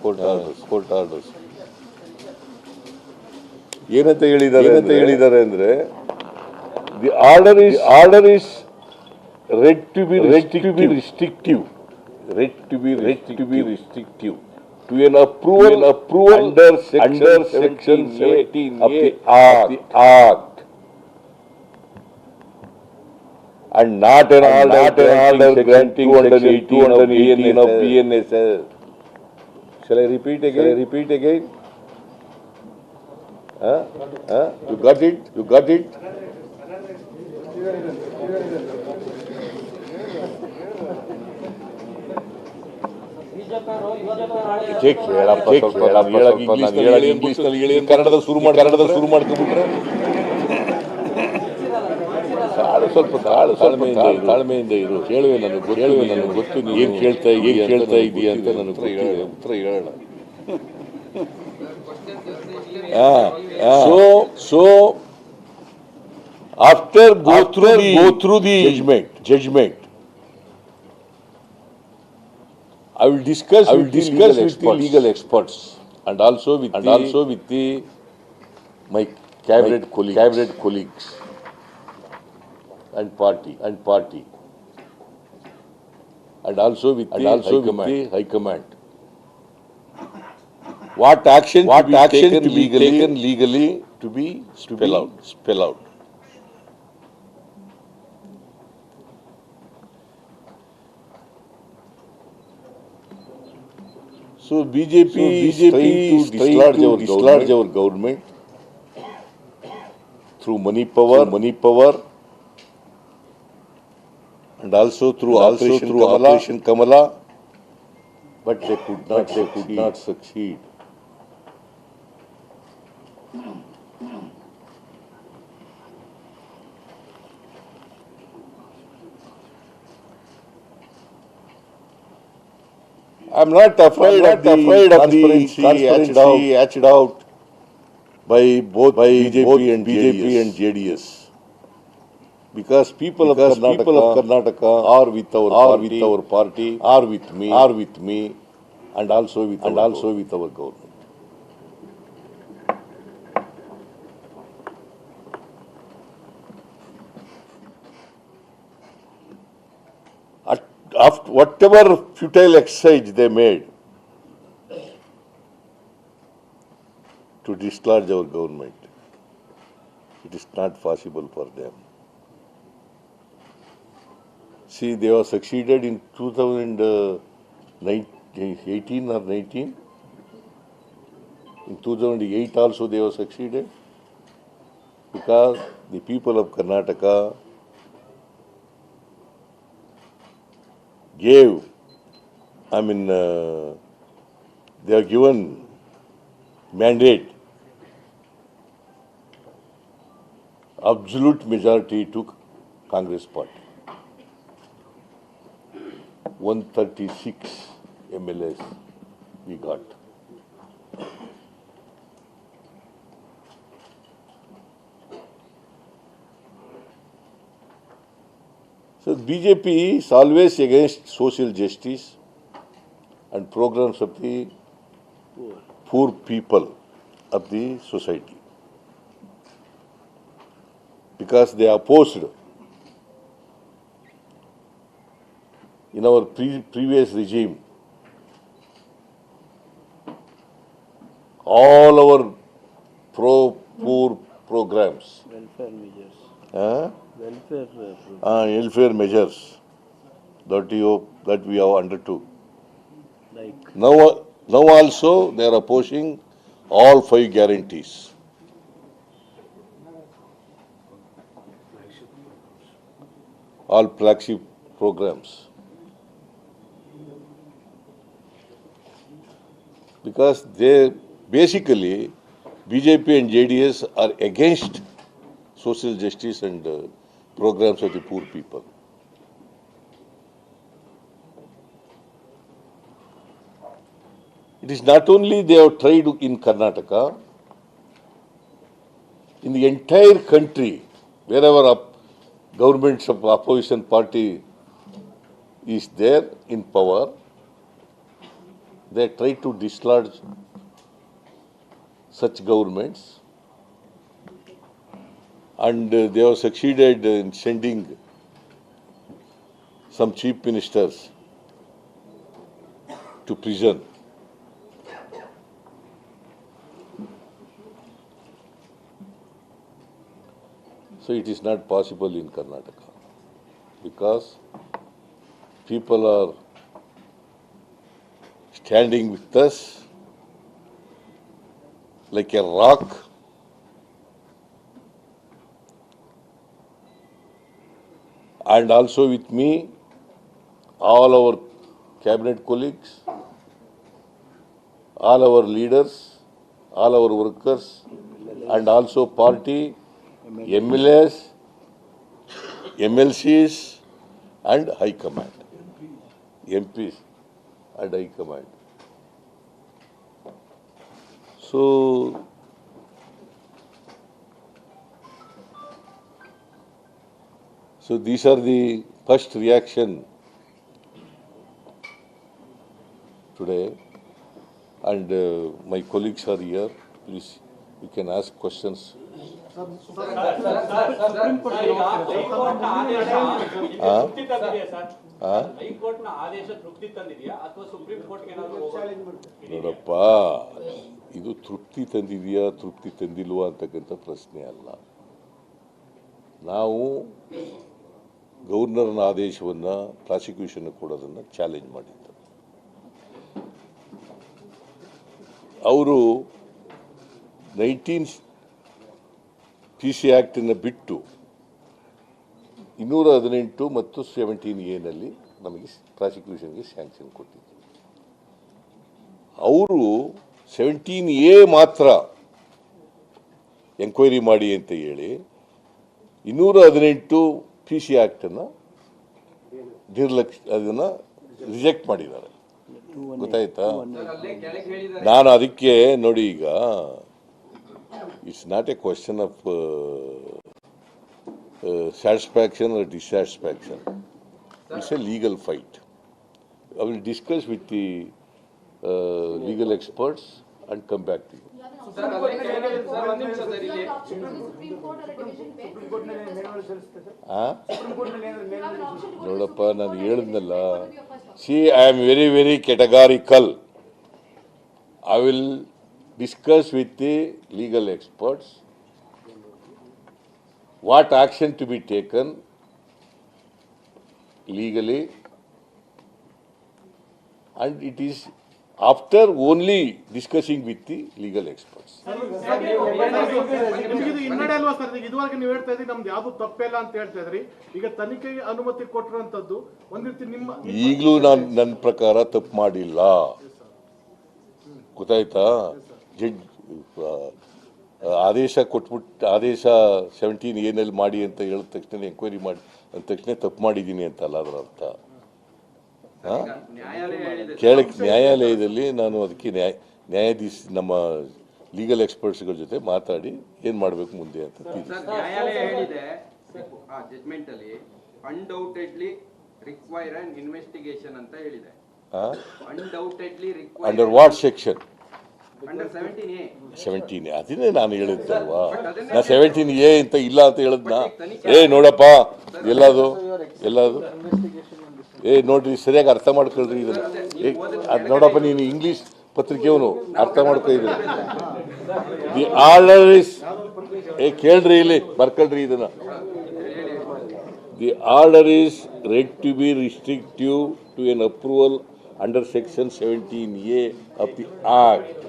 Court orders court orders ಏನಂತ ಹೇಳಿದ್ದಾರೆ ಅಂತ ಹೇಳಿದ್ದಾರೆ ಅಂದ್ರೆ the order is order is read to be read to be restrictive read to be read to be restrictive to an approval approval under section under section 17 of the act, the act and not an order not an order granting 218 of shall I repeat again shall I repeat again huh? Huh? you got it you got it check ಹೇಳಪ್ಪ ಸ್ವಲ್ಪ ನಾನು ಹೇಳಕ್ English ಹೇಳಕ್ ಇಂಗ್ಲಿಷ್ನಲ್ಲಿ ಹೇಳಿ ಕನ್ನಡದ ಶುರು ಮಾಡಿ ಕನ್ನಡದ ಶುರು ಮಾಡ್ಕೊಂಡ್ಬಿಟ್ರೆ ತಾಳು ಸ್ವಲ್ಪ ತಾಳು ತಾಳ್ಮೆಯಿಂದ ತಾಳ್ಮೆಯಿಂದ ಇರು. ಕೇಳುವೆ ನನಗೆ ಹೇಳುವೆ ನನಗೆ ಗೊತ್ತು ನೀ ಏನು ಕೇಳ್ತಾ ಏನು ಕೇಳ್ತಾ ಇದೀಯ ಅಂತ ನನಗೆ ಉತ್ತರ ಹೇಳ ಉತ್ತರ ಹೇಳೋಣ ಸೊ ಸೊ ಆಫ್ಟರ್ ಗೋತ್ರ ಗೋತ್ರು the judgement judgement I will discuss I will discuss with legal experts and also with also with the my cabinet Kohli cabinet colleagues and party and party and also with and the also with the high command. What action what to be action taken to be legally, taken legally to be spell out spell out. So BJP, so BJP is trying to dislodge, our, dislodge our government through money power, through money power, and also through also Operation through Kamala, Operation Kamala, but they could not, they could not succeed. I'm not afraid, I'm of, the afraid of the transparency, hatched out, by both by BJP, and BJP and JDS. Because people Because of Karnataka, people of Karnataka are with our are party, with our party, are with me, are with me, and also with and also with our government. At, after whatever futile exercise they made to dislodge our government, it is not possible for them. See, they were succeeded in 2018 or 19. In 2008 also they were succeeded because the people of Karnataka gave, I mean, uh, they are given mandate, absolute majority to Congress party. 136 MLAs we got. So BJP is always against social justice and programs of the poor people of the society. Because they are opposed in our pre- previous regime, all our pro poor programs, welfare measures, huh? welfare uh, program. uh, welfare measures that you that we have undertook. like Now, now also they are opposing all five guarantees. All flagship programs. Because they basically BJP and JDS are against social justice and uh, programs of the poor people. It is not only they have tried in Karnataka, in the entire country, wherever up, governments of opposition party is there in power, they try to dislodge such governments and uh, they have succeeded in sending some chief ministers to prison. So it is not possible in Karnataka because people are standing with us like a rock. And also with me, all our cabinet colleagues, all our leaders, all our workers, and also party, MLAs, MLCs, and High Command. MPs and High Command. So, so these are the first reaction today and uh, my colleagues are here. Please, you can ask questions. Sir, ನೋಡಪ್ಪ ಇದು ತೃಪ್ತಿ ತಂದಿದೆಯಾ ತೃಪ್ತಿ ತಂದಿಲ್ವಾ ಅಂತಕ್ಕಂಥ ಪ್ರಶ್ನೆ ಅಲ್ಲ. ನಾವು ಗವರ್ನರ್ನ ಆದೇಶವನ್ನು prosecution ಕೊಡೋದನ್ನು challenge ಮಾಡಿದ್ದು. ಅವರು ನೈನ್ಟೀನ್ ಪಿ ಸಿ ಆ್ಯಕ್ಟನ್ನು ಬಿಟ್ಟು ಇನ್ನೂರ ಹದಿನೆಂಟು ಮತ್ತು ಸೆವೆಂಟೀನ್ ಎನಲ್ಲಿ ನಮಗೆ ಪ್ರಾಸಿಕ್ಯೂಷನ್ಗೆ ಸ್ಯಾಂಕ್ಷನ್ ಕೊಟ್ಟಿದ್ದರು. ಅವರು ಸೆವೆಂಟೀನ್ ಎ ಮಾತ್ರ ಎಂಕ್ವೈರಿ ಮಾಡಿ ಅಂತ ಹೇಳಿ ಇನ್ನೂರ ಹದಿನೆಂಟು ಪಿ ಸಿ ಆ್ಯಕ್ಟನ್ನು ನಿರ್ಲಕ್ಷ ಅದನ್ನು ರಿಜೆಕ್ಟ್ ಮಾಡಿದ್ದಾರೆ. ಗೊತ್ತಾಯ್ತಾ? ನಾನು ಅದಕ್ಕೆ ನೋಡಿ ಈಗ it's not a question of satisfaction or dissatisfaction it's a legal fight I will discuss with the legal experts and come back to you. ಆ? ನೋಡಪ್ಪ ನಾನು ಹೇಳಿದ್ನಲ್ಲ see I am very very categorical I will discuss with the legal experts what action to be taken legally? And it is after only discussing with the legal experts. ಹಿನ್ನಡೆ ಅಲ್ವಾ sir ಇದುವರೆಗೆ ನೀವು ಹೇಳ್ತಾ ಇದ್ರಿ ನಮ್ದು ಯಾವ್ದು ತಪ್ಪಿಲ್ಲ ಅಂತ ಹೇಳ್ತಾ ಇದ್ರಿ. ಈಗ ತನಿಖೆಗೆ ಅನುಮತಿ ಕೊಟ್ಟಿರುವಂತದ್ದು ಒಂದ್ ರೀತಿ ನಿಮ್ಮ ಈಗಲೂ ನಾನು ನನ್ನ ಪ್ರಕಾರ ತಪ್ಪು ಮಾಡಿಲ್ಲ. ಗೊತ್ತಾಯ್ತಾ? ಜಡ್ ಆದೇಶ ಕೊಟ್ಬಿಟ್ಟು ಆದೇಶ ಸೆವೆಂಟೀನ್ ಏನಲ್ಲಿ ಮಾಡಿ ಅಂತ ಹೇಳಿದ ತಕ್ಷಣ ಎಂಕ್ವೈರಿ ಮಾಡಿ ಅಂದ ತಕ್ಷಣ ತಪ್ಪು ಮಾಡಿದ್ದೀನಿ ಅಂತಲ್ಲ ಅದರ ಅರ್ಥ. ಹಾ? ಕೇಳಕ್ ನ್ಯಾಯಾಲಯದಲ್ಲಿ ನಾನು ಅದಕ್ಕೆ ನ್ಯಾಯ ನ್ಯಾಯಾಧೀಶ ನಮ್ಮ ಲೀಗಲ್ ಎಕ್ಸ್ಪರ್ಟ್ಸ್ಗಳ ಜೊತೆ ಮಾತಾಡಿ ಏನು ಮಾಡಬೇಕು ಮುಂದೆ ಅಂತ ಅಲ್ಲಿ ಅಂತ ಅಂಡರ್ ವಾಟ್ ಸೆಕ್ಷನ್ ಸೆವೆಂಟೀನ್ ಅದನ್ನೇ ನಾನು ಹೇಳಿದ್ದಲ್ವಾ? ನಾ ಸೆವೆಂಟೀನ್ ಎ ಅಂತ ಇಲ್ಲ ಅಂತ ಹೇಳಿದ್ನ? ಏ ನೋಡಪ್ಪ ಎಲ್ಲದು ಎಲ್ಲದು? ಏ ನೋಡ್ರಿ ಸರಿಯಾಗಿ ಅರ್ಥ ಮಾಡ್ಕೊಳ್ರಿ ಇದನ್ನ. ಏ ಅದ್ ನೋಡಪ್ಪ ನೀನು ಇಂಗ್ಲಿಷ್ ಪತ್ರಿಕೆಯವನು ಅರ್ಥ ಮಾಡ್ಕೊ ಇದನ್ನ. ದಿ ಆರ್ಡರ್ ಇಸ್ ಏ ಕೇಳ್ರಿ ಇಲ್ಲಿ ಬರ್ಕೊಳ್ರಿ ಇದನ್ನ. The order is read to be restrictive to an approval under section seventeen A of the act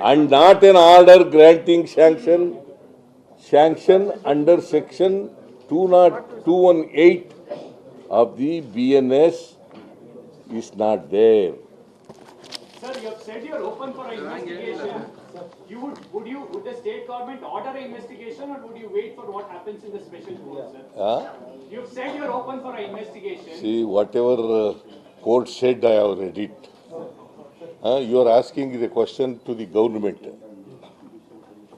and not an order granting sanction, sanction under section two not, two one eight of the BNS is not there. Sir, you have said you are open for an investigation. You would, would you, would the state government order an investigation or would you wait for what happens in the special court, sir? Huh? You have said you are open for an investigation. See, whatever uh, court said, I have read it. You are asking the question to the government.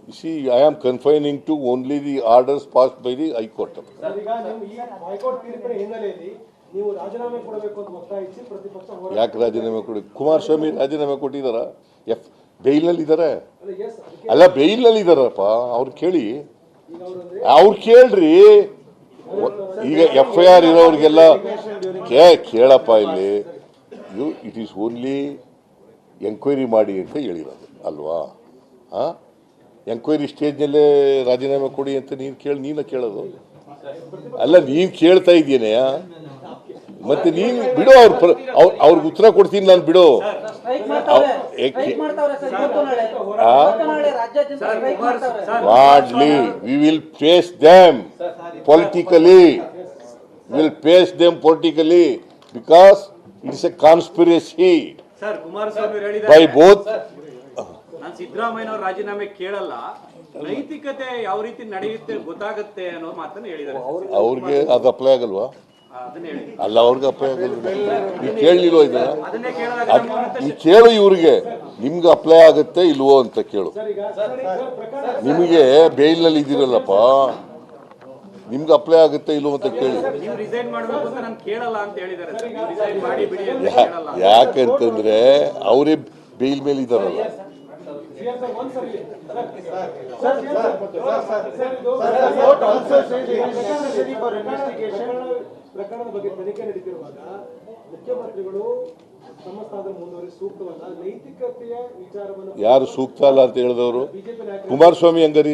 You see, I am confining to only the orders passed by the High Court. ನೀವು ರಾಜೀನಾಮೆ ಯಾಕೆ ಕೊಡಿ ಕುಮಾರಸ್ವಾಮಿ ರಾಜೀನಾಮೆ ಕೊಟ್ಟಿದ್ದಾರ F ಬೇಯ್ಲಲ್ಲಿ ಇದ್ದಾರೆ ಅಲ್ಲ ಬೇಯ್ಲಲ್ಲಿ ಇದ್ದಾರಪ್ಪ ಅವ್ರು ಕೇಳಿ ಅವ್ರು ಕೇಳ್ರಿ ಈಗ ಎಫ್ ಐ ಆರ್ ಇರೋರಿಗೆಲ್ಲ ಕೇ ಕೇಳಪ್ಪ ಇಲ್ಲಿ you it is only enquiry ಮಾಡಿ ಅಂತ ಹೇಳಿರೋದು ಅಲ್ವಾ? ಹಾಂ ಎಂಕ್ವೈರಿ ಸ್ಟೇಜ್ನಲ್ಲೇ ರಾಜೀನಾಮೆ ಕೊಡಿ ಅಂತ ನೀನು ಕೇಳಿ ನೀನು ಕೇಳೋದು? ಅಲ್ಲ ನೀನು ಕೇಳ್ತಾ ಇದ್ದೀನಿ ಮತ್ತೆ ನೀನು ಬಿಡು ಅವ್ರ ಪ್ರ- ಅವ್ರ ಅವ್ರಿಗೆ ಉತ್ತರ ಕೊಡ್ತೀನಿ ನಾನು ಬಿಡು. ಮಾಡ್ಲಿ we will face them politically will face them politically because it's a conspiracy sir Kumaraswamy ಅವರು ಬೈ ಹೇಳಿದ್ದಾರೆ ಬೋತ್ ನಾನು ಸಿದ್ದರಾಮಯ್ಯನವ್ರ ರಾಜೀನಾಮೆ ಕೇಳಲ್ಲ. ನೈತಿಕತೆ ಯಾವ ರೀತಿ ನಡೆಯುತ್ತೆ ಗೊತ್ತಾಗುತ್ತೆ ಅನ್ನೋ ಮಾತನ್ನ ಹೇಳಿದ್ದಾರೆ. ಅವ್ರಿಗೆ ಅದು ಅಪ್ಲೈ ಆಗಲ್ವಾ? ಅದನ್ನ ಹೇಳಿ. ಅಲ್ಲ ಅವ್ರಿಗೆ ಅಪ್ಲೈ ಆಗಲ್ವ? ನೀವು ಕೇಳಲಿಲ್ವ ಇದನ್ನ? ಅದನ್ನೇ ಕೇಳಿದಾಗ ಅದ್- ಈ ಕೇಳು ಇವ್ರಿಗೆ. ನಿಮ್ಗೆ ಅಪ್ಲೈ ಆಗುತ್ತೆ ಇಲ್ವೋ ಅಂತ ಕೇಳು. ನಿಮಗೆ ಬೇಲ್ನಲ್ಲಿ ಇದ್ದೀರಲ್ಲಪ್ಪ. ನಿಮ್ಗೆ ಅಪ್ಲೈ ಆಗುತ್ತೆ ಇಲ್ಲೋ ಅಂತ ಕೇಳಿ ನೀವು ರಿಸೈನ್ ಮಾಡ್ಬೇಕು ಅಂತ ನಾನು ಕೇಳಲ್ಲ ಅಂತ ಹೇಳಿದ್ದಾರೆ ಸರ್ ನೀವು ರಿಸೈನ್ ಮಾಡಿ ಬಿಡಿ ಅಂತ ಯಾ- ಕೇಳಲ್ಲ ಯಾಕಂತಂದ್ರೆ ಅವರೇ ಬೇಲ್ ಮೇಲೆ ಇದಾರಲ್ಲ ಪ್ರಕರಣದ ಬಗ್ಗೆ ತನಿಖೆ ನಡೀತಿರುವಾಗ ಮುಖ್ಯಮಂತ್ರಿಗಳು ಯಾರು ಸೂಕ್ತ ಅಲ್ಲ ಅಂತ ಹೇಳಿದವರು? ಕುಮಾರಸ್ವಾಮಿ ಹಂಗಾರಿ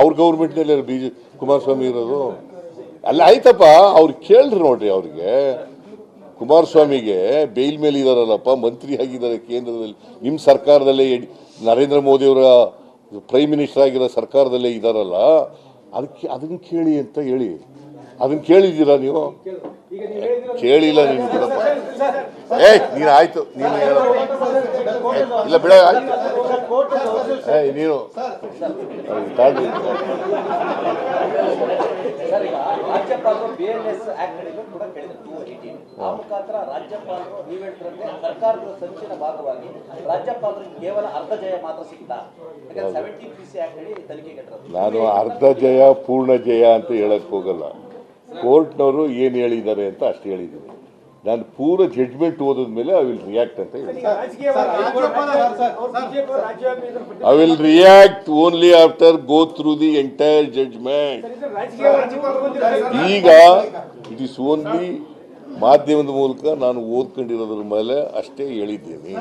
ಅವ್ರ ಗೌರ್ಮೆಂಟ್ನಲ್ಲಿ ಬಿ ಜೆ ಕುಮಾರಸ್ವಾಮಿ ಇರೋದು. ಅಲ್ಲ ಆಯ್ತಪ್ಪ ಅವ್ರು ಕೇಳ್ರಿ ನೋಡ್ರಿ ಅವ್ರಿಗೆ. ಕುಮಾರಸ್ವಾಮಿಗೆ ಬೇಲ್ ಮೇಲೆ ಇದಾರಲ್ಲಪ್ಪ ಮಂತ್ರಿ ಆಗಿದ್ದಾರೆ ಕೇಂದ್ರದಲ್ಲಿ. ನಿಮ್ಮ ಸರ್ಕಾರದಲ್ಲೇ ನರೇಂದ್ರ ಮೋದಿಯವರ ಪ್ರೈಮ್ ಮಿನಿಸ್ಟರ್ ಆಗಿರೋ ಸರ್ಕಾರದಲ್ಲೇ ಇದಾರಲ್ಲ. ಅದಕ್ಕೆ ಅದನ್ನ ಕೇಳಿ ಅಂತ ಹೇಳಿ. ಅದನ್ನ ಕೇಳಿದ್ದೀರಾ ನೀವು? ಕೇಳಿಲ್ಲ ನೀನು ಬಿಡಪ್ಪ ಏ ನೀನು ಆಯ್ತು, ನೀನು ಇಲ್ಲ, ಬಿಡ, ಆಯ್ತು. ಏ ನೀನು. ನಾನು ಅರ್ಧ ಜಯ, ಪೂರ್ಣ ಜಯ ಅಂತ ಹೇಳಕ್ ಹೋಗಲ್ಲ. ಕೋರ್ಟ್ನವರು ಏನು ಹೇಳಿದ್ದಾರೆ ಅಂತ ಅಷ್ಟು ಹೇಳಿದ್ದೀನಿ. ನಾನು ಪೂರ ಜಡ್ಜ್ಮೆಂಟ್ ಓದಿದ್ಮೇಲೆ ಐ ವಿಲ್ ರಿಯಾಕ್ಟ್ ಅಂತ ಹೇಳಿ I will react only after go through the entire judgement ಈಗ ಇಟ್ ಇಸ್ ಓನ್ಲಿ ಮಾಧ್ಯಮದ ಮೂಲಕ ನಾನು ಓದ್ಕೊಂಡಿರೋದ್ರ ಮೇಲೆ ಅಷ್ಟೇ ಹೇಳಿದ್ದೇನೆ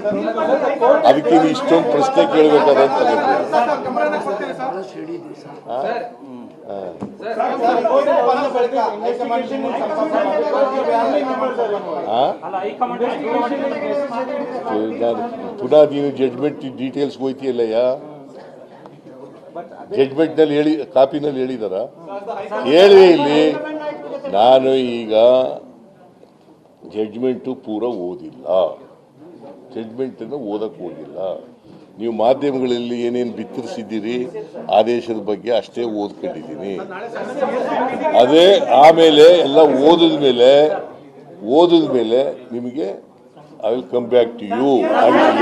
ಅದಕ್ಕೆ ನೀವು ಇಷ್ಟೊಂದು ಪ್ರಶ್ನೆ ಕೇಳಬೇಕಾದ ಪುನಃ ನೀನು ಜಡ್ಜ್ಮೆಂಟ್ ಡೀಟೇಲ್ಸ್ ಹೋಯ್ತಿಯಲ್ಲಯ್ಯ ಜಡ್ಜ್ಮೆಂಟ್ನಲ್ಲಿ ಹೇಳಿ ಕಾಪಿನಲ್ಲಿ ಹೇಳಿದಾರ ಹೇಳಿ ಇಲ್ಲಿ ನಾನು ಈಗ ಜಡ್ಜ್ಮೆಂಟು ಪೂರ ಓದಿಲ್ಲ. ಜಡ್ಜ್ಮೆಂಟನ್ನು ಓದಕ್ಕೆ ಹೋಗಿಲ್ಲ. ನೀವು ಮಾಧ್ಯಮಗಳಲ್ಲಿ ಏನೇನು ಬಿತ್ತರಿಸಿದ್ದೀರಿ, ಆದೇಶದ ಬಗ್ಗೆ ಅಷ್ಟೇ ಓದ್ಕೊಂಡಿದ್ದೀನಿ. ಅದೇ ಆಮೇಲೆ ಎಲ್ಲ ಓದಿದ ಮೇಲೆ ಓದಿದ ಮೇಲೆ ನಿಮಗೆ I will come back to you I will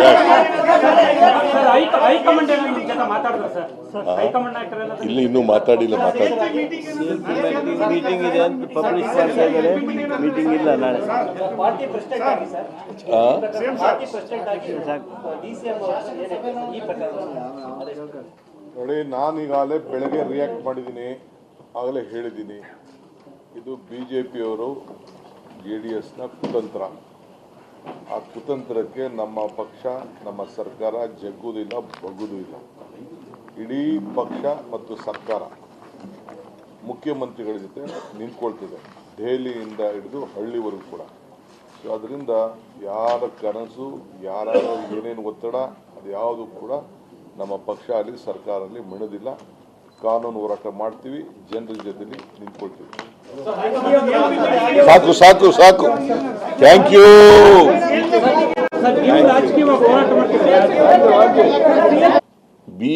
ಇಲ್ಲ ಇನ್ನೂ ಮಾತಾಡಿಲ್ಲ ಮಾತಾಡಿ. ಮೀಟಿಂಗ್ ಇದೆ ಅಂತ ಪಬ್ಲಿಷ್ ಮಾಡ್ತಾ ಇದ್ದಾರೆ ಮೀಟಿಂಗ್ ಇಲ್ಲ ನಾಳೆ. ಪಾರ್ಟಿ ಪ್ರೆಸಿಡೆಂಟ್ ಆಗಿ ಸರ್. ಆ? ಪಾರ್ಟಿ ಪ್ರೆಸಿಡೆಂಟ್ ಆಗಿ ಡಿ ಏನಿದೆ ಈ ಪ್ರಕರಣ ನೋಡಿ ನಾನು ಈಗಾಗಲೇ ಬೆಳಗ್ಗೆ ರಿಯಾಕ್ಟ್ ಮಾಡಿದ್ದೀನಿ. ಆಗಲೇ ಹೇಳಿದ್ದೀನಿ. ಇದು ಬಿ ಜೆ ಪಿಯವರು ಜೆ ಡಿ ಎಸ್ನ ಕುತಂತ್ರ. ಆ ಕುತಂತ್ರಕ್ಕೆ ನಮ್ಮ ಪಕ್ಷ ನಮ್ಮ ಸರ್ಕಾರ ಜಗ್ಗುವುದಿಲ್ಲ ಬಗ್ಗುವುದೂ ಇಲ್ಲ. ಇಡೀ ಪಕ್ಷ ಮತ್ತು ಸರ್ಕಾರ ಮುಖ್ಯಮಂತ್ರಿಗಳ ಜೊತೆ ನಿಂತ್ಕೊಳ್ತಿದೆ. ದೆಹಲಿಯಿಂದ ಹಿಡಿದು ಹಳ್ಳಿವರೆಗೂ ಕೂಡ. ಸೊ ಅದರಿಂದ ಯಾರ ಕನಸು ಯಾರ ಏನೇನು ಒತ್ತಡ ಅದು ಯಾವುದು ಕೂಡ ನಮ್ಮ ಪಕ್ಷ ಅಲ್ಲಿ ಸರ್ಕಾರ ಅಲ್ಲಿ ಮಣದಿಲ್ಲ. ಕಾನೂನು ಹೋರಾಟ ಮಾಡ್ತೀವಿ ಜನರ ಜೊತೆಲಿ ನಿಂತ್ಕೊಳ್ತೀವಿ. ಸಾಕು ಸಾಕು ಸಾಕು. Thank you B